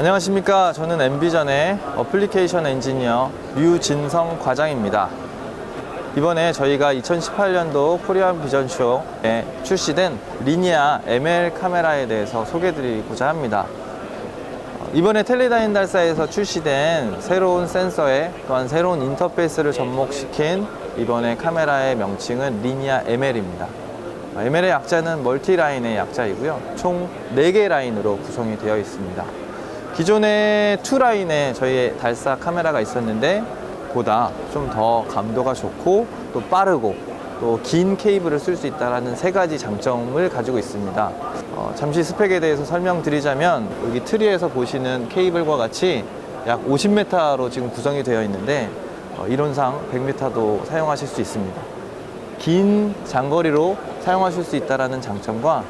안녕하십니까. 저는 엠비전의 어플리케이션 엔지니어 류진성 과장입니다. 이번에 저희가 2018년도 코리안 비전쇼에 출시된 리니아 ML 카메라에 대해서 소개드리고자 합니다. 어, 이번에 텔레다인 달사에서 출시된 새로운 센서에 또한 새로운 인터페이스를 접목시킨 이번에 카메라의 명칭은 리니아 ML입니다. ML의 약자는 멀티라인의 약자이고요. 총 4개 라인으로 구성이 되어 있습니다. 기존의 2라인에 저희의 달사 카메라가 있었는데 보다 좀 더 감도가 좋고 또 빠르고 또 긴 케이블을 쓸 수 있다는 세 가지 장점을 가지고 있습니다. 어, 잠시 스펙에 대해서 설명드리자면 여기 트리에서 보시는 케이블과 같이 약 50m로 지금 구성이 되어 있는데 어, 이론상 100m도 사용하실 수 있습니다. 긴 장거리로 사용하실 수 있다는 장점과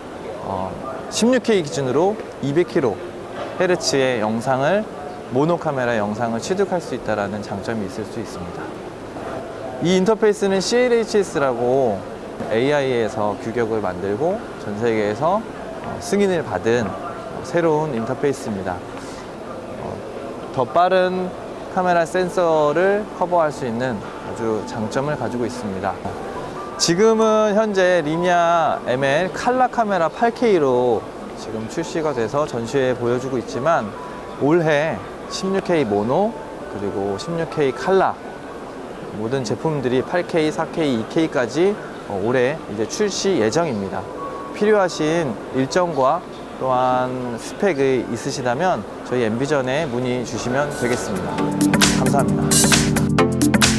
어, 16K 기준으로 200km 헤르츠의 영상을 모노 카메라 영상을 취득할 수 있다는 장점이 있을 수 있습니다. 이 인터페이스는 CLHS라고 AI에서 규격을 만들고 전 세계에서 어, 승인을 받은 어, 새로운 인터페이스입니다. 어, 더 빠른 카메라 센서를 커버할 수 있는 아주 장점을 가지고 있습니다. 지금은 현재 리니아 ML 칼라 카메라 8K로 지금 출시가 돼서 전시회에 보여주고 있지만 올해 16K 모노 그리고 16K 칼라 모든 제품들이 8K, 4K, 2K까지 올해 이제 출시 예정입니다. 필요하신 일정과 또한 스펙이 있으시다면 저희 엠비전에 문의 주시면 되겠습니다. 감사합니다.